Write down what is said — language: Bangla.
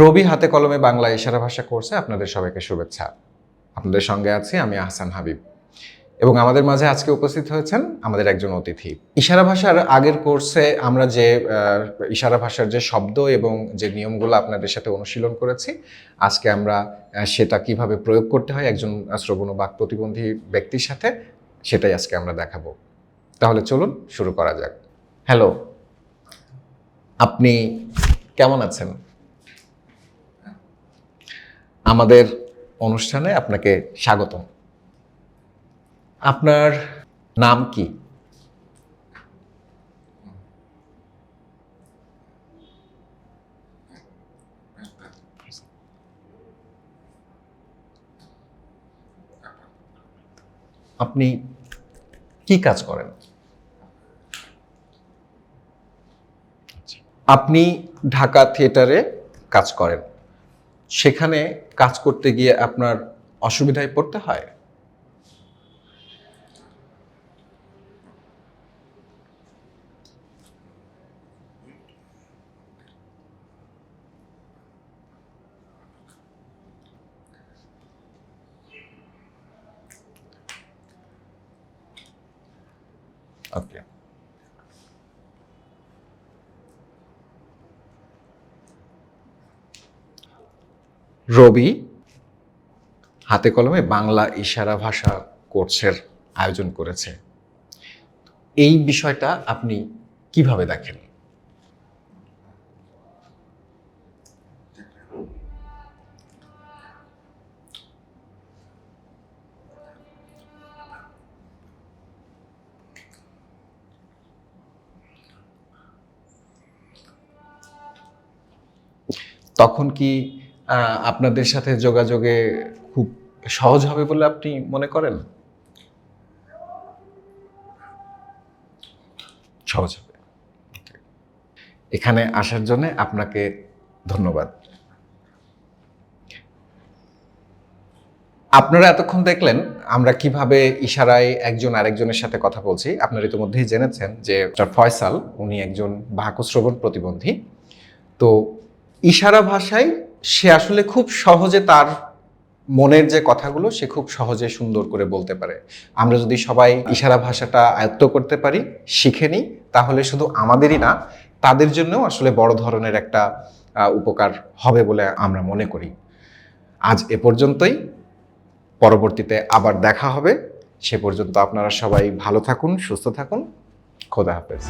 রবি হাতে কলমে বাংলা ইশারা ভাষা কোর্সে আপনাদের সবাইকে শুভেচ্ছা। আপনাদের সঙ্গে আছি আমি আহসান হাবিব। এবং আমাদের মাঝে আজকে উপস্থিত হয়েছেন আমাদের একজন অতিথি। ইশারা ভাষার আগের কোর্সে আমরা যে ইশারা ভাষার যে শব্দ এবং যে নিয়মগুলো আপনাদের সাথে অনুশীলন করেছি, আজকে আমরা সেটা কীভাবে প্রয়োগ করতে হয় একজন শ্রবণ বাক প্রতিবন্ধী ব্যক্তির সাথে, সেটাই আজকে আমরা দেখাবো। তাহলে চলুন, শুরু করা যাক। হ্যালো আপনি কেমন আছেন? আমাদের অনুষ্ঠানে আপনাকে স্বাগতম। আপনার নাম কি? আপনি কি কাজ করেন? আপনি ঢাকা থিয়েটারে কাজ করেন। সেখানে কাজ করতে গিয়ে আপনার অসুবিধায় পড়তে হয়? ওকে রবি হাতে কলমে বাংলা ইশারা ভাষা কোর্সের আয়োজন করেছে। এই বিষয়টা আপনি কীভাবে দেখেন? তখন কি আপনাদের সাথে যোগাযোগে খুব সহজ হবে বলে আপনি মনে করেন? সহজ হবে। এখানে আসার জন্য আপনাকে ধন্যবাদ। আপনারা এতক্ষণ দেখলেন আমরা কীভাবে ইশারায় একজন আরেকজনের সাথে কথা বলছি। আপনারা ইতিমধ্যেই জেনেছেন যে ফয়সাল, উনি একজন বাহকশ্রবণ প্রতিবন্ধী। তো ইশারা ভাষায় সে আসলে খুব সহজে তার মনের যে কথাগুলো সে খুব সহজে সুন্দর করে বলতে পারে। আমরা যদি সবাই ইশারা ভাষাটা আয়ত্ত করতে পারি, শিখে নিই, তাহলে শুধু আমাদেরই না, তাদের জন্যও আসলে বড় ধরনের একটা উপকার হবে বলে আমরা মনে করি। আজ এ পর্যন্তই। পরবর্তীতে আবার দেখা হবে। সে পর্যন্ত আপনারা সবাই ভালো থাকুন, সুস্থ থাকুন। খোদা হাফেজ।